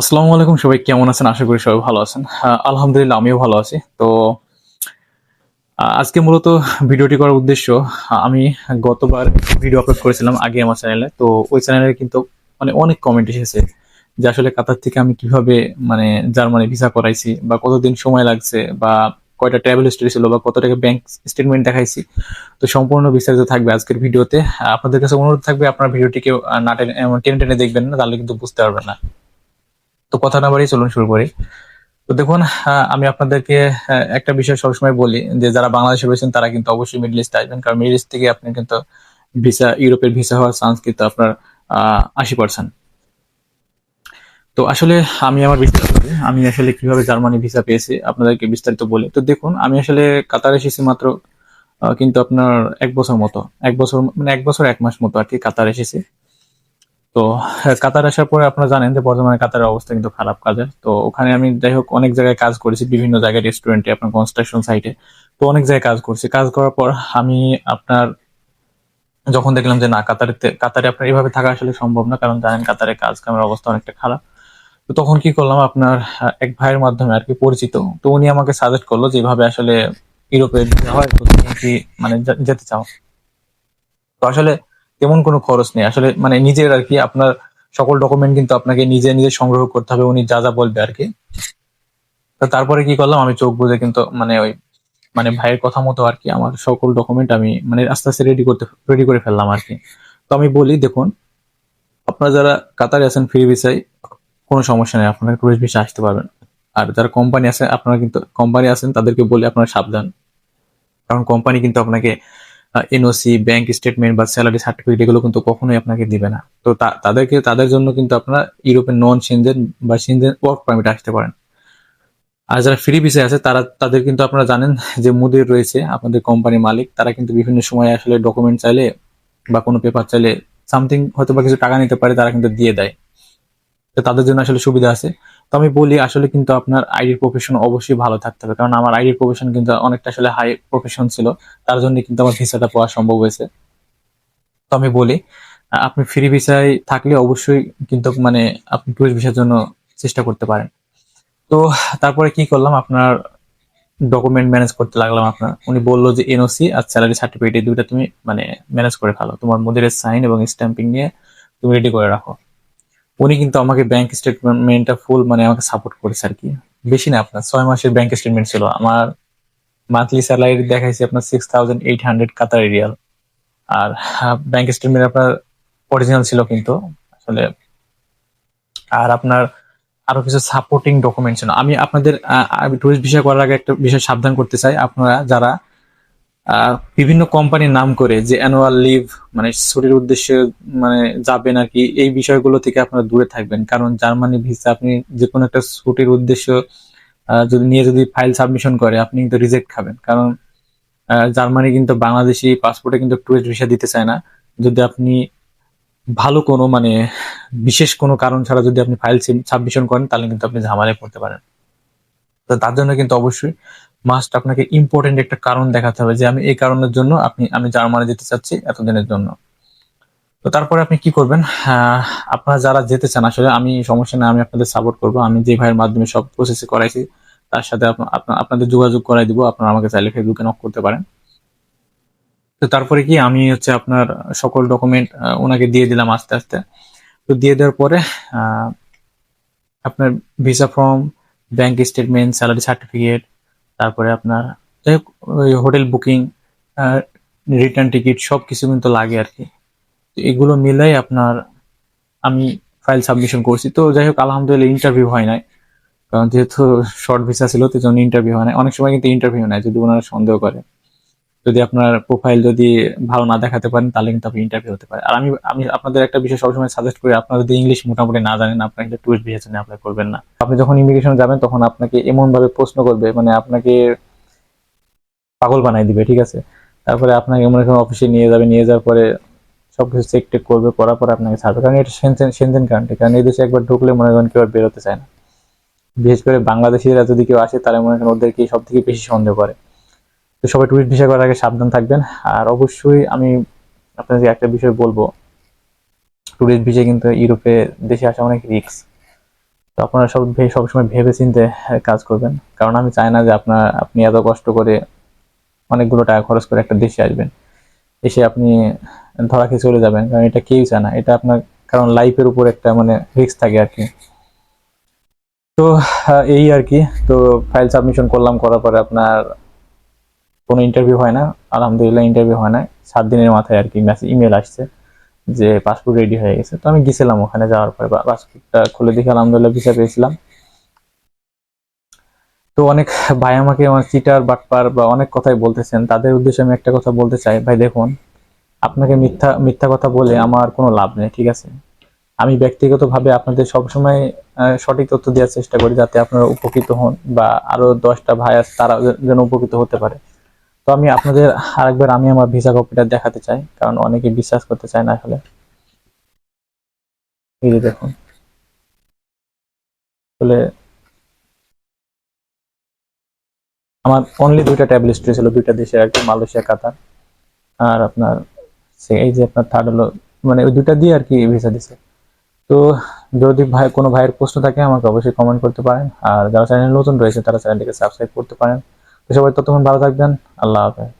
আসসালামু আলাইকুম, সবাই কেমন আছেন? আশা করি সবাই ভালো আছেন। আলহামদুলিল্লাহ, আমিও ভালো আছি। তো আজকে মূলত ভিডিওটি করার উদ্দেশ্য আমি গতবার ভিডিও আপলোড করেছিলাম আগে আমার চ্যানেলে তো, ওই চ্যানেলে কিন্তু মানে অনেক কমেন্ট এসেছে যে আসলে কাতার থেকে আমি কীভাবে মানে জার্মানি ভিসা করাইছি বা কতদিন সময় লাগছে বা কয়টা ট্রাভেল হিস্টরি ছিল বা কত টাকা ব্যাংক স্টেটমেন্ট দেখাইছি। তো, সম্পূর্ণ বিস্তারিত থাকবে আজকের ভিডিওতে আপনাদের কাছে অনুরোধ থাকবে আপনার ভিডিওটিকে না টেনে টেনে দেখবেন না, তাহলে কিন্তু বুঝতে পারবেন না। তো কথা না বাড়িয়ে চলুন শুরু করি। তো দেখুন আমি আপনাদেরকে একটা বিষয় সবসময় বলি যে, যারা বাংলাদেশে রয়েছেন, তারা কিন্তু অবশ্যই মিডল ইস্টে আসবেন। কারণ মিডল ইস্ট থেকে আপনি কিন্তু ভিসা, ইউরোপের ভিসা হওয়ার চান্স কিন্তু আপনার আশি পার্সেন্ট তো আসলে আমি আমার বিস্তারিত। আমি আসলে কীভাবে জার্মানি ভিসা পেয়েছি, আপনাদেরকে বিস্তারিত বলি। তো দেখুন, আমি আসলে কাতার এসেছি মাত্র কিন্তু আপনার এক বছর মতো, এক বছর মানে এক বছর এক মাস মতো আর কি কাতার এসেছি। তো হ্যাঁ, কাতার আসার পরে আপনারা জানেন যে বর্তমানে কাতারের অবস্থা কিন্তু খারাপ কাজের। তো ওখানে আমি যাই হোক অনেক জায়গায় কাজ করেছি বিভিন্ন জায়গায় রেস্টুরেন্টে আপনার কনস্ট্রাকশন সাইটে তো অনেক জায়গায় কাজ করছি। কাজ করার পর আমি আপনার যখন দেখলাম যে না কাতারে কাতারে আপনার এভাবে থাকা আসলে সম্ভব না কারণ জানেন কাতারে কাজ কামের অবস্থা অনেকটা খারাপ। তো তখন কি করলাম আপনার এক ভাইয়ের মাধ্যমে আর কি পরিচিত। তো উনি আমাকে সাজেস্ট করল যে এভাবে আসলে ইউরোপে হয় তো তুমি কি মানে যেতে চাও। তো আসলে তেমন কোনো খরচ নেই। আসলে মানে নিজের আর কি আপনার সকল ডকুমেন্ট কিন্তু আপনাকে নিজে নিজে সংগ্রহ করতে হবে, উনি যা যা বলবে আর কি। তারপরে কি করলাম, আমি চোখ বুঝে কিন্তু মানে ওই মানে ভাইয়ের কথা মতো আর কি আমার সকল ডকুমেন্ট আমি মানে আস্তে আস্তে রেডি করতে রেডি করে ফেললাম আর কি। তো আমি বলি, দেখুন, আপনারা যারা কাতারে আছেন ফ্রি ভিসায় কোনো সমস্যা নেই, আপনারা টুরিস্ট ভিসা আসতে পারবেন। আর যারা কোম্পানি আছে, আপনারা কিন্তু কোম্পানি আছেন, তাদেরকে বলি আপনারা সাবধান। কারণ কোম্পানি কিন্তু আপনাকে এনওসি ব্যাংক স্টেটমেন্ট বা স্যালারি সার্টিফিকেট এগুলো কিন্তু কখনোই আপনাকে দিবে না। তো তাদেরকে, তাদের জন্য কিন্তু আপনারা ইউরোপের নন সিনজেন বা সিনজেন ওয়ার্ক পারমিট আসতে পারেন। আর যারা ফ্রি ভিসা আছে, তারা, তাদের কিন্তু আপনারা জানেন যে মুদির রয়েছে, আপনাদের কোম্পানির মালিক, তারা কিন্তু বিভিন্ন সময় আসলে ডকুমেন্ট চাইলে বা কোনো পেপার চাইলে সামথিং হয়তো বা কিছু টাকা নিতে পারে, তারা কিন্তু দিয়ে দেয়। তো তাদের জন্য আসলে সুবিধা আছে। তো আমি বলি আসলে কিন্তু আপনার আইডির প্রফেশন অবশ্যই ভালো থাকতে হবে। কারণ আমার আইডির প্রফেশন কিন্তু অনেকটা আসলে হাই প্রফেশন ছিল। তার জন্য কিন্তু আমার ভিসাটা পাওয়া সম্ভব হয়েছে। তো আমি বলি, আপনি ফ্রি ভিসায় থাকলে অবশ্যই কিন্তু মানে আপনি টুরিস্ট ভিসার জন্য চেষ্টা করতে পারেন। তো তারপরে কি করলাম, আপনার ডকুমেন্ট ম্যানেজ করতে লাগলাম আপনার। উনি বলল যে এনওসি আর স্যালারি সার্টিফিকেট এই দুইটা তুমি মানে ম্যানেজ করে ফেলো। তোমার মুদিরের সাইন এবং স্ট্যাম্পিং নিয়ে তুমি রেডি করে রাখো। উনি কিন্তু আমাকে ব্যাংক স্টেটমেন্টটা ফুল মানে আমাকে সাপোর্ট করেছে আর কি। বেশি না আপনার, ছয় মাসের ব্যাংক স্টেটমেন্ট ছিল। আমার মান্থলি স্যালারি দেখাইছে আপনার six thousand eight hundred Qatari riyal আর ব্যাংক স্টেটমেন্ট আপনার অরিজিনাল ছিল কিন্তু। আসলে, আর আপনার আরও কিছু সাপোর্টিং ডকুমেন্ট ছিল। আমি আপনাদের টুরিস্ট ভিসা করার আগে একটা বিষয় সাবধান করতে চাই। আপনারা যারা বিভিন্ন কোম্পানির নাম করে যে অ্যানুয়াল লিভ মানে ছুটির উদ্দেশ্যে মানে যাবেন আর কি, এই বিষয়গুলো থেকে আপনারা দূরে থাকবেন। কারণ জার্মানি ভিসা আপনি যে কোনো একটা ছুটির উদ্দেশ্য যদি নিয়ে যদি ফাইল সাবমিশন করে, আপনি কিন্তু রিজেক্ট খাবেন। কারণ জার্মানি কিন্তু বাংলাদেশি পাসপোর্টে কিন্তু টুরিস্ট ভিসা দিতে চায় না। যদি আপনি ভালো কোনো মানে বিশেষ কোনো কারণ ছাড়া যদি আপনি ফাইল সাবমিশন করেন, তাহলে কিন্তু আপনি ঝামেলায় পড়তে পারেন। তো তার জন্য কিন্তু অবশ্যই মাস্ট আপনাকে ইম্পর্টেন্ট একটা কারণ দেখাতে হবে যে আমি এই কারণের জন্য আপনি, আমি জার্মানি যেতে চাচ্ছি এতদিনের জন্য। তো তারপরে আপনি কি করবেন? আপনারা যারা যেতে চান, আসলে আমি সমস্যা নেই, আমি আপনাদের সাপোর্ট করব। আমি যে ভাইয়ের মাধ্যমে সব প্রসেসে করাইছি, তার সাথে আপনা- আপনা- আপনাদের যোগাযোগ করাই দিব। আপনারা আমাকে চাইলে ফেসবুকে নক করতে পারেন। তো তারপরে কি, আমি হচ্ছে আপনার সকল ডকুমেন্ট ওনাকে দিয়ে দিলাম আস্তে আস্তে। তো দিয়ে দেওয়ার পরে আপনার visa form bank statement salary certificate তারপরে আপনার হোটেল বুকিং রিটার্ন টিকিট সব কিছু কিন্তু লাগে আর কি তো এগুলো মিলাই আপনার আমি ফাইল সাবমিশন করছি। তো যাই হোক, আলহামদুলিল্লাহ ইন্টারভিউ হয় নাই। কারণ যেহেতু শর্ট ভিসা ছিল, তো জন্য ইন্টারভিউ হয় নাই। অনেক সময় কিন্তু ইন্টারভিউ নেয় যদি ওনারা সন্দেহ করে। যদি আপনার প্রোফাইল যদি ভালো না দেখাতে পারেন, তাহলে কিন্তু আপনি ইন্টারভিউ হতে পারে আর আমি আমি আপনাদের একটা বিষয় সবসময় সাজেস্ট করি, আপনারা যদি ইংলিশ মোটামুটি না জানেন, আপনারা কিন্তু টুরিস্ট ভিসা জন্য অ্যাপ্লাই করবেন না। আপনি যখন ইমিগ্রেশন যাবেন, তখন আপনাকে এমন ভাবে প্রশ্ন করবে মানে আপনাকে পাগল বানাই দিবে, ঠিক আছে? তারপরে আপনাকে মনে করেন অফিসে নিয়ে যাবে, নিয়ে যাওয়ার পরে সবকিছু চেক টেক করবে, করার পরে আপনাকে ছাড়বে। কারণ এটা সেনজেন সেনজেন কান্ট্রি কারণ এই দেশে একবার ঢুকলে মনে করেন কেউ আর বেরোতে চায় না। বিশেষ করে বাংলাদেশিরা যদি কেউ আসে, তাহলে মনে করেন ওদেরকে সব থেকে বেশি সন্দেহ করে। তো সবাই টুরিস্ট ভিসা করার আগে সাবধান থাকবেন। আর অবশ্যই আমি আপনাদের একটা বিষয় বলব। টুরিস্ট ভিসা কিন্তু ইউরোপে দেশে আসা অনেক রিস্ক আপনারা সব সবসময় ভেবে চিন্তে কাজ করবেন। কারণ আমি চাই না যে আপনার, আপনি এত কষ্ট করে অনেকগুলো টাকা খরচ করে একটা দেশে আসবেন। এসে আপনি ধরা খেয়ে চলে যাবেন। কারণ এটা কেউই চায় না। এটা আপনার, কারণ লাইফের উপর একটা মানে রিস্ক থাকে আর কি। তো এই আর কি। তো ফাইল সাবমিশন করলাম, করার পরে আপনার কোনো ইন্টারভিউ হয় না, আলহামদুলিল্লাহ ইন্টারভিউ হয় না। সাত দিনের মাথায় আর কি মেসেজ ইমেল আসছে যে পাসপোর্ট রেডি হয়ে গেছে। তো আমি গেছিলাম ওখানে যাওয়ার পরে পাসপোর্টটা খুলে দেখে আলহামদুলিল্লাহ ভিসা পেয়েছিলাম। তো অনেক ভাই আমাকে আমার চিটার বাটপার বা অনেক কথাই বলতেছেন। তাদের উদ্দেশ্যে আমি একটা কথা বলতে চাই। ভাই, দেখুন, আপনাকে মিথ্যা মিথ্যা কথা বলে আমার কোনো লাভ নেই, ঠিক আছে? আমি ব্যক্তিগতভাবে আপনাদের সবসময় সঠিক তথ্য দেওয়ার চেষ্টা করি যাতে আপনারা উপকৃত হন বা আরও দশটা ভাই আছে তারা যেন উপকৃত হতে পারে। তো আমি আপনাদের আরেকবার আমি আমার ভিসা কপিটা দেখাতে চাই, কারণ অনেকে বিশ্বাস করতে চায় না আসলে। এই যে দেখুন। আসলে আমার অনলি দুইটা ট্যাব হিস্ট্রি ছিল দুইটা আর কি, মালয়েশিয়া, কাতার। আর আপনার এই যে আপনার থার্ড হলো মানে ওই দুইটা দিয়ে আর কি ভিসা দিছে। তো যদি ভাই কোনো ভাইয়ের প্রশ্ন থাকে আমাকে অবশ্যই কমেন্ট করতে পারেন। আর যারা চ্যানেল নতুন রয়েছে, তারা চ্যানেলটিকে সাবস্ক্রাইব করতে পারেন। সবাই ততক্ষণ ভালো থাকবেন আল্লাহ হাফেজ।